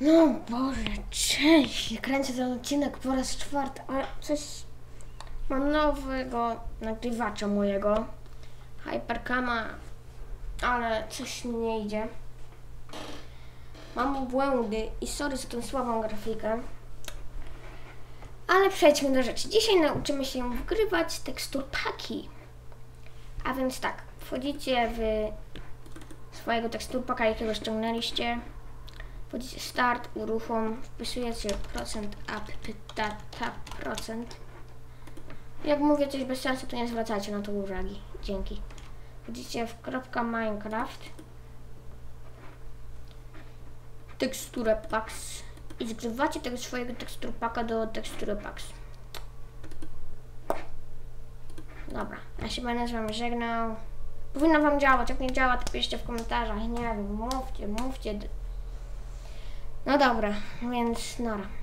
No Boże, cześć! Kręcę ten odcinek po raz czwarty, ale coś... Mam nowego nagrywacza mojego. Hypercama, ale coś mi nie idzie. Mam błędy i sorry za tą słabą grafikę. Ale przejdźmy do rzeczy. Dzisiaj nauczymy się wgrywać tekstur paki. A więc tak, wchodzicie w swojego teksturpaka, jakiego ściągnęliście. Wchodzicie start, uruchom, wpisujecie procent up, data procent. Jak mówię coś bez sensu, to nie zwracajcie na to uwagi. Dzięki. Wchodzicie w kropka Minecraft. Teksturę packs i zgrywacie tego swojego teksturpaka do tekstury packs. Dobra, ja się będę z wami żegnał. Powinno wam działać, jak nie działa, to piszcie w komentarzach. Nie wiem, mówcie, mówcie. No dobra, więc nara.